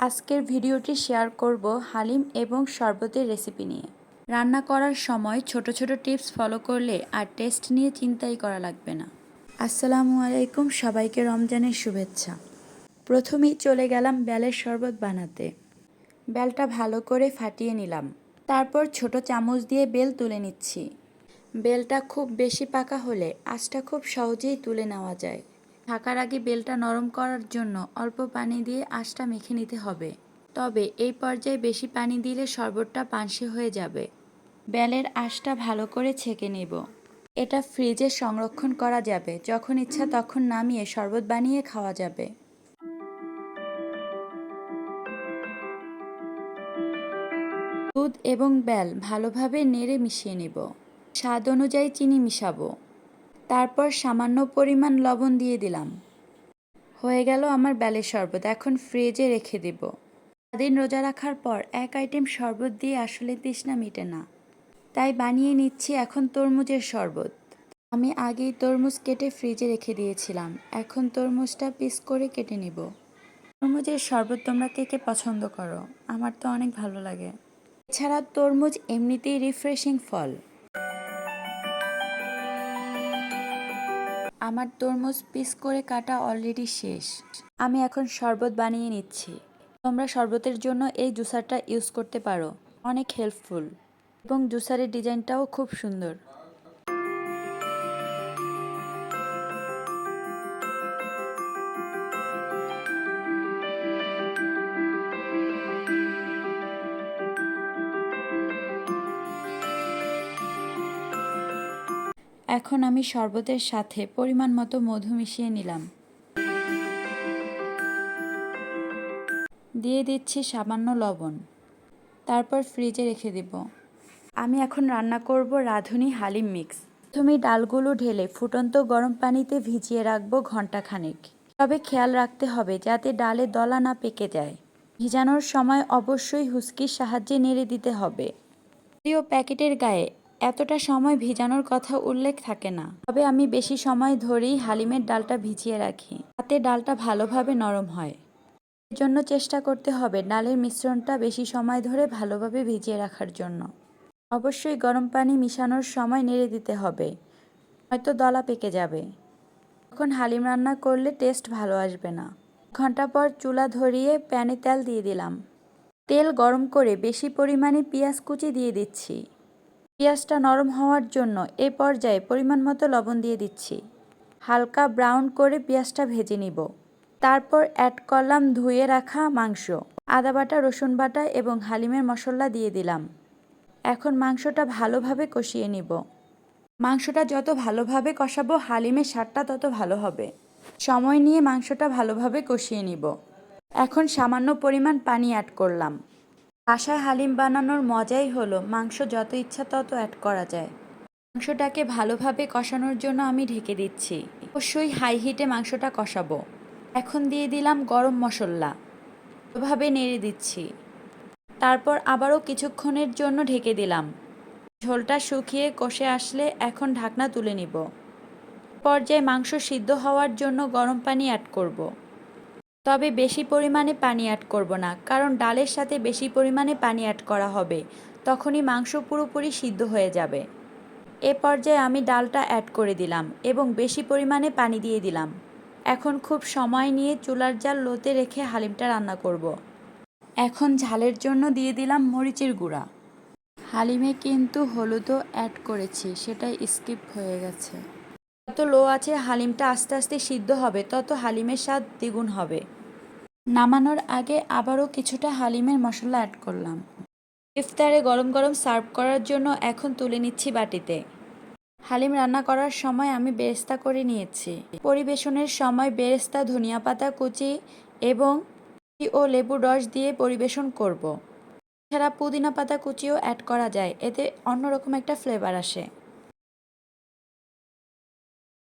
আজকের ভিডিওটি শেয়ার করব হালিম এবং শরবতের রেসিপি নিয়ে। রান্না করার সময় ছোট ছোট টিপস ফলো করলে আর টেস্ট নিয়ে চিন্তাই করা লাগবে না। আসসালামু আলাইকুম, সবাইকে রমজানের শুভেচ্ছা। প্রথমেই চলে গেলাম বেলের শরবত বানাতে। বেলটা ভালো করে ফাটিয়ে নিলাম। তারপর ছোট চামচ দিয়ে বেল তুলে নিচ্ছি। বেলটা খুব বেশি পাকা হলে আঁচটা খুব সহজেই তুলে নেওয়া যায়। ঢাকার আগে বেলটা নরম করার জন্য অল্প পানি দিয়ে আঁচটা মেখে নিতে হবে। তবে এই পর্যায়ে বেশি পানি দিলে শরবতটা পানসে হয়ে যাবে। বেলের আঁশটা ভালো করে ছেঁকে নেব। এটা ফ্রিজে সংরক্ষণ করা যাবে। যখন ইচ্ছা তখন নামিয়ে শরবত বানিয়ে খাওয়া যাবে। দুধ এবং বেল ভালোভাবে নেড়ে মিশিয়ে নেব। স্বাদ অনুযায়ী চিনি মিশাবো। তারপর সামান্য পরিমাণ লবণ দিয়ে দিলাম। হয়ে গেল আমার বেলের শরবত, এখন ফ্রিজে রেখে দেব। দিন রোজা রাখার পর এক আইটেম শরবত দিয়ে আসলে তৃষ্ণা মিটে না। তাই বানিয়ে নিচ্ছি এখন তরমুজের শরবত। আমি আগেই তরমুজ কেটে ফ্রিজে রেখে দিয়েছিলাম। এখন তরমুজটা পিস করে কেটে নিব। তরমুজের শরবত তোমরা কে কে পছন্দ করো? আমার তো অনেক ভালো লাগে। এছাড়া তরমুজ এমনিতেই রিফ্রেশিং ফল। আমার তরমুজ পিস করে কাটা অলরেডি শেষ। আমি এখন শরবত বানিয়ে নিচ্ছি। তোমরা শরবতের জন্য এই জুসারটা ইউজ করতে পারো। অনেক হেল্পফুল এবং জুসারের ডিজাইনটাও খুব সুন্দর। এখন আমি শরবতের সাথে পরিমাণ মতো মধু মিশিয়ে নিলাম। দিয়ে দিচ্ছি সামান্য লবণ। তারপর ফ্রিজে রেখে দেব। আমি এখন রান্না করব রাঁধুনি হালিম মিক্স। প্রথমে ডালগুলো ঢেলে ফুটন্ত গরম পানিতে ভিজিয়ে রাখব ঘন্টাখানেক তবে খেয়াল রাখতে হবে যাতে ডালে দলা না পেকে যায়। ভিজানোর সময় অবশ্যই হুস্কির সাহায্যে নেড়ে দিতে হবে। যদিও প্যাকেটের গায়ে এতটা সময় ভিজানোর কথা উল্লেখ থাকে না। তবে আমি বেশি সময় ধরেই হালিমের ডালটা ভিজিয়ে রাখি। তাতে ডালটা ভালোভাবে নরম হয়। এর জন্য চেষ্টা করতে হবে ডালের মিশ্রণটা বেশি সময় ধরে ভালোভাবে ভিজিয়ে রাখার জন্য। অবশ্যই গরম পানি মিশানোর সময় নেড়ে দিতে হবে। হয়তো দলা পেকে যাবে। তখন হালিম রান্না করলে টেস্ট ভালো আসবে না। ঘণ্টা পর চুলা ধরিয়ে প্যানে তেল দিয়ে দিলাম। তেল গরম করে বেশি পরিমাণে পেঁয়াজ কুচি দিয়ে দিচ্ছি। পেঁয়াজটা নরম হওয়ার জন্য এ পর্যায়ে পরিমাণ মতো লবণ দিয়ে দিচ্ছি। হালকা ব্রাউন করে পেঁয়াজটা ভেজে নিব। তারপর অ্যাড করলাম ধুয়ে রাখা মাংস, আদা বাটা, রসুন বাটা এবং হালিমের মশলা দিয়ে দিলাম। এখন মাংসটা ভালোভাবে কষিয়ে নিব। মাংসটা যত ভালোভাবে কষাবো, হালিমের স্বাদটা তত ভালো হবে। সময় নিয়ে মাংসটা ভালোভাবে কষিয়ে নিব। এখন সামান্য পরিমাণ পানি অ্যাড করলাম। বাসায় হালিম বানানোর মজাই হলো, মাংস যত ইচ্ছা তত অ্যাড করা যায়। মাংসটাকে ভালোভাবে কষানোর জন্য আমি ঢেকে দিচ্ছি। অবশ্যই হাই হিটে মাংসটা কষাবো। এখন দিয়ে দিলাম গরম মশলা। ভাবে নেড়ে দিচ্ছি। তারপর আবারও কিছুক্ষণের জন্য ঢেকে দিলাম। ঝোলটা শুকিয়ে কষে আসলে এখন ঢাকনা তুলে নিব। পর্যায়ে মাংস সিদ্ধ হওয়ার জন্য গরম পানি অ্যাড করব। তবে বেশি পরিমাণে পানি অ্যাড করব না, কারণ ডালের সাথে বেশি পরিমাণে পানি অ্যাড করা হবে, তখনই মাংস পুরোপুরি সিদ্ধ হয়ে যাবে। এ পর্যায়ে আমি ডালটা অ্যাড করে দিলাম এবং বেশি পরিমাণে পানি দিয়ে দিলাম। এখন খুব সময় নিয়ে চুলার জাল লোতে রেখে হালিমটা রান্না করব। এখন ঝালের জন্য দিয়ে দিলাম মরিচের গুঁড়া। হালিমে কিন্তু হলুদও অ্যাড করেছি, সেটাই স্কিপ হয়ে গেছে। যত লো আছে হালিমটা আস্তে আস্তে সিদ্ধ হবে, তত হালিমের স্বাদ দ্বিগুণ হবে। নামানোর আগে আবারও কিছুটা হালিমের মশলা অ্যাড করলাম। ইফতারে গরম গরম সার্ভ করার জন্য এখন তুলে নিচ্ছি বাটিতে। হালিম রান্না করার সময় আমি বেরেস্তা করে নিয়েছি। পরিবেশনের সময় বেরেস্তা, ধনিয়া পাতা কুচি এবং ও লেবু রস দিয়ে পরিবেশন করব। এছাড়া পুদিনা পাতা কুচিও অ্যাড করা যায়। এতে অন্যরকম একটা ফ্লেভার আসে।